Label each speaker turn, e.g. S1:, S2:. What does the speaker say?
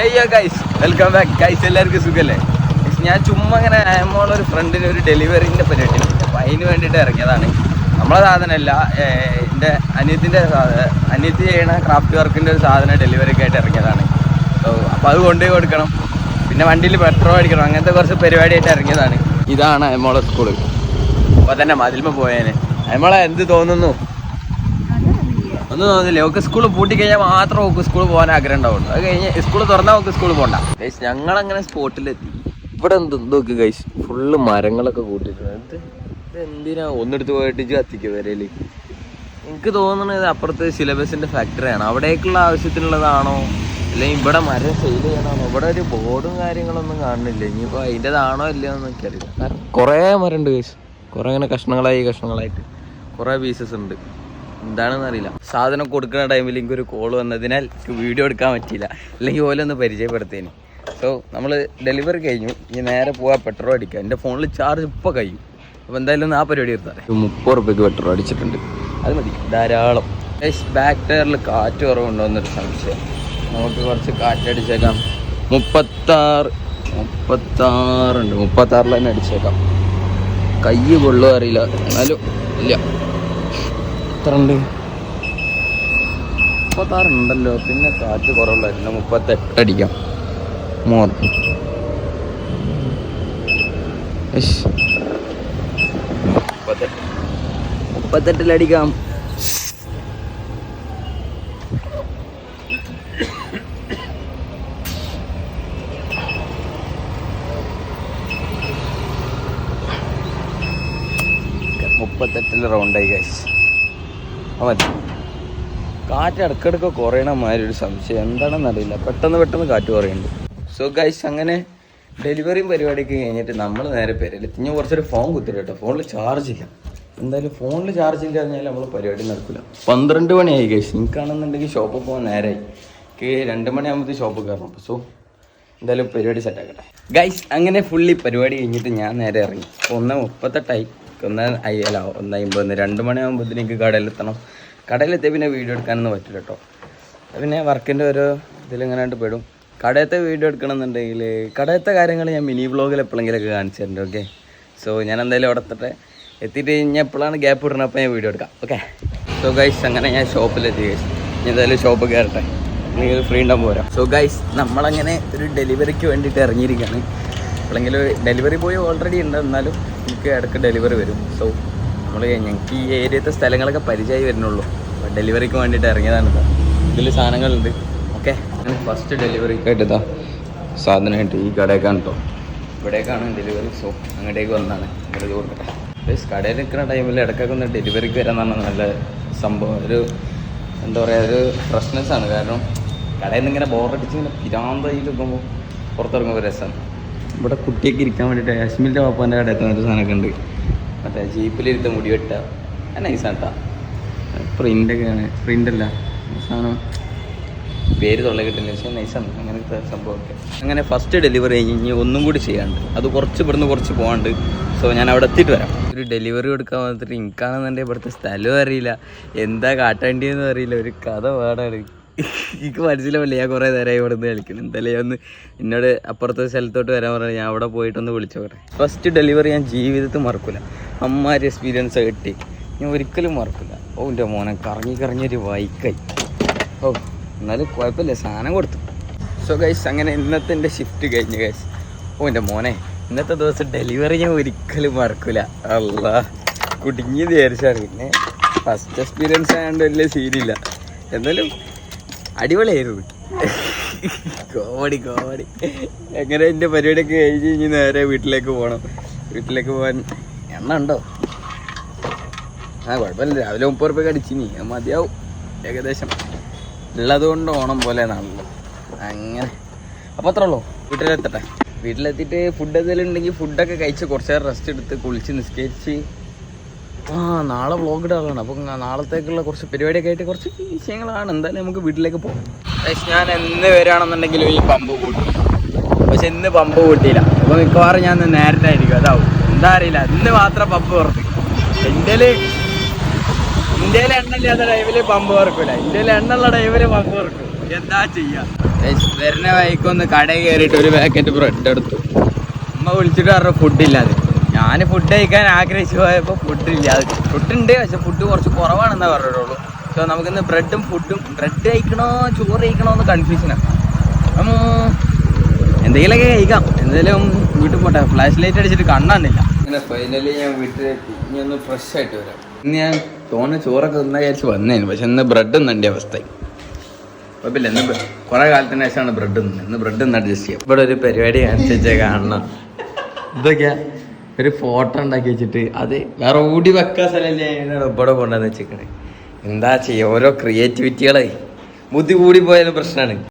S1: Heyo guys welcome back guys എല്ലാവർക്കും സുഖല്ലേ? ഞാൻ ചുമ്മാ ഇങ്ങനെ അയമോൾ ഒരു ഫ്രണ്ടിന് ഒരു ഡെലിവറിന്റെ പരിപാടി അപ്പം അതിന് വേണ്ടിയിട്ട് ഇറങ്ങിയതാണ്. നമ്മളെ സാധനമല്ല എന്റെ അനിയത്തിന്റെ അനിയത്തി ചെയ്യണ ക്രാഫ്റ്റ് വർക്കിന്റെ ഒരു സാധനം ഡെലിവറിക്ക് ആയിട്ട് ഇറങ്ങിയതാണ്. അപ്പോൾ അത് കൊണ്ടുപോയി കൊടുക്കണം. പിന്നെ വണ്ടിയിൽ പെട്രോൾ അടിക്കണം. അങ്ങനത്തെ കുറച്ച് പരിപാടിയായിട്ട് ഇറങ്ങിയതാണ്. ഇതാണ് അയമോളെ സ്കൂൾ അപ്പോൾ തന്നെ മതിൽമ പോയേനെ. അയമോളെ എന്ത് തോന്നുന്നു? ഒന്നും തോന്നില്ല ഓക്ക് സ്കൂൾ പൂട്ടി കഴിഞ്ഞാൽ മാത്രം ഓക്ക് സ്കൂൾ പോകാൻ ആഗ്രഹം ഉണ്ടാവുള്ളൂ. അത് കഴിഞ്ഞ് സ്കൂൾ തുറന്നാൽ ഓക്ക് സ്കൂൾ പോകണ്ട ഗൈസ് ഞങ്ങളങ്ങനെ സ്പോട്ടിലെത്തി ഇവിടെ എന്ത് നോക്ക് ഗൈസ് ഫുള്ള് മരങ്ങളൊക്കെ കൂട്ടിയിട്ടുണ്ട്. ഇത് എന്തിനാ? ഒന്നെടുത്ത് പോയിട്ട് കത്തിക്കുക വരൽ എനിക്ക് തോന്നുന്നത് അപ്പുറത്ത് സിലബസിന്റെ ഫാക്ടറിയാണ് അവിടേക്കുള്ള ആവശ്യത്തിനുള്ളതാണോ? അല്ലെങ്കിൽ ഇവിടെ മരം സെയിൽ ചെയ്യണമാണോ ഇവിടെ ഒരു ബോർഡും കാര്യങ്ങളൊന്നും കാണുന്നില്ല. ഇനിയിപ്പോൾ അതിന്റെതാണോ ഇല്ലയോ എന്ന് എനിക്കറിയില്ല കുറേ മരം ഉണ്ട് ഗൈസ് കുറേ ഇങ്ങനെ കഷ്ണങ്ങളായി കഷ്ണങ്ങളായിട്ട്. കുറേ പീസസ് ഉണ്ട്. എന്താണെന്ന് അറിയില്ല. സാധനം കൊടുക്കുന്ന ടൈമിൽ എനിക്കൊരു കോൾ വന്നതിനാൽ എനിക്ക് വീഡിയോ എടുക്കാൻ പറ്റിയില്ല. അല്ലെങ്കിൽ ഓലൊന്ന് പരിചയപ്പെടുത്തേന് സോ നമ്മൾ ഡെലിവറി കഴിഞ്ഞു. ഇനി നേരെ പോവാ പെട്രോൾ അടിക്കുക എന്റെ ഫോണിൽ ചാർജ് ഇപ്പോൾ കഴിയും. അപ്പോൾ എന്തായാലും ഒന്ന് ആ പരിപാടി എടുത്താൽ മുപ്പത് റുപ്യക്ക് പെട്രോൾ അടിച്ചിട്ടുണ്ട്. അത് മതി. ധാരാളം. ബാക്ക് ടയറിൽ കാറ്റ് കുറവുണ്ടോയെന്നൊരു സംശയം. നമുക്ക് കുറച്ച് കാറ്റടിച്ചേക്കാം മുപ്പത്താറ് മുപ്പത്താറുണ്ട്. മുപ്പത്താറിൽ തന്നെ അടിച്ചേക്കാം. കൈ കൊള്ളുക അറിയില്ല. എന്നാലും ഇല്ല. എത്ര ഉണ്ട് മുപ്പത്താറുണ്ടല്ലോ. പിന്നെ കാറ്റ് കുറവുള്ളായിരുന്നു മുപ്പത്തെട്ട് അടിക്കാം. മോർ. മുപ്പത്തെട്ട് മുപ്പത്തെട്ടിലടിക്കാം മുപ്പത്തെട്ടിൽ റൗണ്ടായി ഗൈസ് മതി കാറ്റ് ഇടക്കിടക്ക് കുറയണ മാതിരി ഒരു സംശയം. എന്താണെന്ന് അറിയില്ല. പെട്ടെന്ന് പെട്ടെന്ന് കാറ്റ് കുറയുന്നുണ്ട്. സോ ഗൈസ് അങ്ങനെ ഡെലിവറിയും പരിപാടിയൊക്കെ കഴിഞ്ഞിട്ട് നമ്മൾ നേരെ പേരിലെത്തി ഞാൻ കുറച്ചൊരു ഫോൺ കുത്തിട്ട് കേട്ടോ. ഫോണിൽ ചാർജ് ഇല്ല. എന്തായാലും ഫോണിൽ ചാർജ് ഇല്ല കഴിഞ്ഞാൽ നമ്മൾ പരിപാടി നടക്കില്ല പന്ത്രണ്ട് മണിയായി ഗൈസ് എനിക്കാണെന്നുണ്ടെങ്കിൽ ഷോപ്പിൽ പോകാൻ നേരമായി എനിക്ക് രണ്ട് മണിയാകുമ്പോൾ ഷോപ്പിൽ കയറണം. സോ എന്തായാലും പരിപാടി സെറ്റാക്കട്ടെ ഗൈസ് അങ്ങനെ ഫുള്ളി പരിപാടി കഴിഞ്ഞിട്ട് ഞാൻ നേരെ ഇറങ്ങി. ഒന്ന് മുപ്പത്തെട്ടായി ഒന്ന് അല്ല ഒന്ന് അമ്പത് രണ്ട് മണിയാകുമ്പോഴത്തേന് എനിക്ക് കടയിലെത്തണം. കടയിലെത്തിയ പിന്നെ വീഡിയോ എടുക്കാനൊന്നും പറ്റില്ല കേട്ടോ പിന്നെ വർക്കിന്റെ ഓരോ ഇതിലിങ്ങനെ ആയിട്ട് പെടും. കടയത്തെ വീഡിയോ എടുക്കണമെന്നുണ്ടെങ്കിൽ കടയത്തെ കാര്യങ്ങൾ ഞാൻ മിനി വ്ളോഗിൽ എപ്പോഴെങ്കിലൊക്കെ കാണിച്ചു തരുന്നുണ്ട് ഓക്കെ സോ ഞാൻ എന്തായാലും അവിടെ എത്തട്ടെ. എത്തിയിട്ട് ഞാൻ എപ്പോഴാണ് ഗ്യാപ്പ് ഇടണം അപ്പോൾ ഞാൻ വീഡിയോ എടുക്കാം ഓക്കെ സോ ഗൈസ് അങ്ങനെ ഞാൻ ഷോപ്പിലെത്തി ഗൈസ് ഞാൻ എന്തായാലും ഷോപ്പ് കയറട്ടെ നിങ്ങൾ ഫ്രീ ഉണ്ടാകുമ്പോൾ പോരാം സോ ഗൈസ് നമ്മളങ്ങനെ ഒരു ഡെലിവറിക്ക് വേണ്ടിയിട്ട് ഇറങ്ങിയിരിക്കുകയാണ് അല്ലെങ്കിൽ ഡെലിവറി ബോയ് ഓൾറെഡി ഉണ്ട് എന്നാലും എനിക്ക് ഇടയ്ക്ക് ഡെലിവറി വരും. സോ നമ്മൾ ഞങ്ങൾക്ക് ഈ ഏരിയത്തെ സ്ഥലങ്ങളൊക്കെ പരിചയമായി വരുന്നുള്ളൂ. അപ്പോൾ ഡെലിവറിക്ക് വേണ്ടിയിട്ട് ഇറങ്ങിയതാണ് ഇതാ ഇതിൽ സാധനങ്ങളുണ്ട്. ഓക്കെ ഫസ്റ്റ് ഡെലിവറി ഇതാ സാധനമായിട്ട് ഈ കടയൊക്കെയാണ് കേട്ടോ ഇവിടേക്കാണ് ഡെലിവറി സോ അങ്ങോട്ടേക്ക് വന്നാണ് ഇവിടെ കൊടുക്കട്ടെ പ്ലസ് കടയിൽ നിൽക്കുന്ന ടൈമിൽ ഇടയ്ക്കൊക്കെ ഒന്ന് ഡെലിവറിക്ക് വരാൻ പറഞ്ഞാൽ നല്ല സംഭവം. ഒരു എന്താ പറയുക ഒരു ഫ്രഷ്നെസ്സാണ് കാരണം കടയിൽ നിന്ന് ഇങ്ങനെ ബോറടിച്ച് ഇങ്ങനെ പിരാന്തയിൽ നിൽക്കുമ്പോൾ പുറത്തിറങ്ങുമ്പോൾ രസമാണ് ഇവിടെ കുട്ടിയൊക്കെ ഇരിക്കാൻ വേണ്ടിയിട്ട് കാശ്മീരിന്റെ പാപ്പാന്റെ കടയിൽ ഒരു സാധനമൊക്കെ ഉണ്ട്. മറ്റേ ജീപ്പിലിരുത്ത മുടി വെട്ടുക. നൈസാണ് കേട്ടോ പ്രിന്റൊക്കെയാണ് പ്രിന്റല്ല സാധനം. പേര് തൊള്ള കിട്ടില്ല പക്ഷേ നൈസാണ് അങ്ങനത്തെ സംഭവമൊക്കെ. അങ്ങനെ ഫസ്റ്റ് ഡെലിവറി കഴിഞ്ഞ് ഒന്നും കൂടി ചെയ്യാണ്ട് അത് കുറച്ച് ഇവിടുന്ന് കുറച്ച് പോകാണ്ട് സോ ഞാൻ അവിടെ എത്തിയിട്ട് വരാം. ഒരു ഡെലിവറി കൊടുക്കാൻ വന്നിട്ട് എനിക്കാണെന്നുണ്ടെങ്കിൽ ഇവിടുത്തെ സ്ഥലവും അറിയില്ല. എന്താ കാട്ടേണ്ടിയെന്നും അറിയില്ല. ഒരു കഥ പാടാണ്. എനിക്ക് മനസ്സിലാവില്ല. ഞാൻ കുറേ നേരമായി ഇവിടെ നിന്ന് കളിക്കണം എന്തായാലും ഒന്ന് എന്നോട് അപ്പുറത്തെ സ്ഥലത്തോട്ട് വരാൻ പറഞ്ഞു ഞാൻ അവിടെ പോയിട്ടൊന്ന് വിളിച്ചു പറയാം ഫസ്റ്റ് ഡെലിവറി ഞാൻ ജീവിതത്തിൽ മറക്കില്ല അമ്മാരി എക്സ്പീരിയൻസ് കിട്ടി. ഞാൻ ഒരിക്കലും മറക്കില്ല ഓ എന്റെ മോനെ കറങ്ങി കറങ്ങിയൊരു വൈക്കായി. ഓ എന്നാലും കുഴപ്പമില്ല. സാധനം കൊടുത്തു. സോ ഗൈസ് അങ്ങനെ ഇന്നത്തെ എന്റെ ഷിഫ്റ്റ് കഴിഞ്ഞു ഗൈസ് ഓ എന്റെ മോനെ ഇന്നത്തെ ദിവസം ഡെലിവറി ഞാൻ ഒരിക്കലും മറക്കില്ല അല്ല കുടുങ്ങി വിചാരിച്ചാണ്. പിന്നെ ഫസ്റ്റ് എക്സ്പീരിയൻസ് ആയതുകൊണ്ട് വലിയ സീനില്ല എന്നാലും അടിപൊളിയായിരുന്നു. കോമഡി കോമഡി എങ്ങനെ എന്റെ പരിപാടിയൊക്കെ കഴിഞ്ഞ് കഴിഞ്ഞ് നേരെ വീട്ടിലേക്ക് പോകണം വീട്ടിലേക്ക് പോകാൻ എണ്ണ ഉണ്ടോ? ആ കുഴപ്പമില്ല. രാവിലെ മുപ്പത് റുപ്യ അടിച്ചിനി അത് മതിയാവും. ഏകദേശം. ഉള്ളത് കൊണ്ട് ഓണം പോലെ നാണല്ലോ അങ്ങനെ. അപ്പോൾ അത്ര ഉള്ളൂ. വീട്ടിലെത്തട്ടെ. വീട്ടിലെത്തിയിട്ട് ഫുഡ് എന്തെങ്കിലും ഉണ്ടെങ്കിൽ ഫുഡൊക്കെ കഴിച്ച് കുറച്ച് നേരം റെസ്റ്റ് എടുത്ത് കുളിച്ച് നിസ്കരിച്ച് ആ നാളെ വ്ലോഗ് ഇടാറാണ് അപ്പം നാളത്തേക്കുള്ള കുറച്ച് പരിപാടിയൊക്കെ ആയിട്ട് കുറച്ച് വിഷയങ്ങളാണ്. എന്തായാലും നമുക്ക് വീട്ടിലേക്ക് പോകാം ഞാൻ എന്ന് വരാണെന്നുണ്ടെങ്കിലും ഈ പമ്പ് കൂട്ടി. പക്ഷെ ഇന്ന് പമ്പ് കൂട്ടിയില്ല. അപ്പോൾ മിക്കവാറും ഞാൻ നേരത്തെ ആയിരിക്കും. അതാവും. എന്താ അറിയില്ല. ഇന്ന് മാത്രം പമ്പ് പുറത്ത് ഇന്ത്യയിൽ ഇന്ത്യയിൽ എണ്ണ ഇല്ലാത്ത ടൈമിൽ പമ്പ് പറക്കൂല ഇന്ത്യയിൽ എണ്ണ ഉള്ള ടൈമിൽ പമ്പ് തുറക്കും. എന്താ ചെയ്യാ? വരുന്ന വൈക്കൊന്ന് കടയിൽ കയറിയിട്ട് ഒരു പാക്കറ്റ് ബ്രെഡ് എടുത്തു. അമ്മ വിളിച്ചിട്ട് പറഞ്ഞു ഫുഡ് ഇല്ലാതെ. ഞാൻ ഫുഡ് കഴിക്കാൻ ആഗ്രഹിച്ചു പോയപ്പോൾ ഫുഡില്ല ഫുഡുണ്ട് ഫുഡ് ഉണ്ട് പക്ഷെ ഫുഡ് കുറച്ച് കുറവാണെന്നേ പറഞ്ഞിട്ടുള്ളൂ. സോ നമുക്കിന്ന് ബ്രെഡും ഫുഡും ബ്രെഡ് കഴിക്കണോ ചോറ് കഴിക്കണോ എന്ന് കൺഫ്യൂഷനാണ് അപ്പം എന്തെങ്കിലുമൊക്കെ കഴിക്കാം. എന്തെങ്കിലും വീട്ടിൽ പോട്ടെ. ഫ്ലാഷ് ലൈറ്റ് അടിച്ചിട്ട് കണ്ണാണ്ടില്ല അങ്ങനെ ഫൈനലി ഞാൻ വീട്ടിലെത്തി. ഇനി ഒന്ന് ഫ്രഷ് ആയിട്ട് വരാം. ഇന്ന് ഞാൻ തോന്നുന്ന ചോറൊക്കെ തിന്നാ വിചാരിച്ച് വന്നേന്. പക്ഷെ ഇന്ന് ബ്രെഡ് തന്നെ അവസ്ഥയായി. കുഴപ്പമില്ല. ഇന്ന് കുറേ കാലത്തിന് ശേഷമാണ് ബ്രെഡ് തിന്നത് ഇന്ന് ബ്രെഡ് ഒന്ന് അഡ്ജസ്റ്റ് ചെയ്യാം. ഇവിടെ ഒരു പരിപാടി അനുസരിച്ച് കാണണം. ഇതൊക്കെയാ? ഒരു ഫോട്ടോ ഉണ്ടാക്കി വെച്ചിട്ട് അത് വേറെ ഓടി വെക്കാൻ സ്ഥലമല്ലേ. ഇവിടെ കൊണ്ടുവന്ന് വെച്ചേക്കണേ. എന്താ ചെയ്യുക ഓരോ ക്രിയേറ്റിവിറ്റികളെ ബുദ്ധി കൂടി പോയാലും പ്രശ്നമാണ്.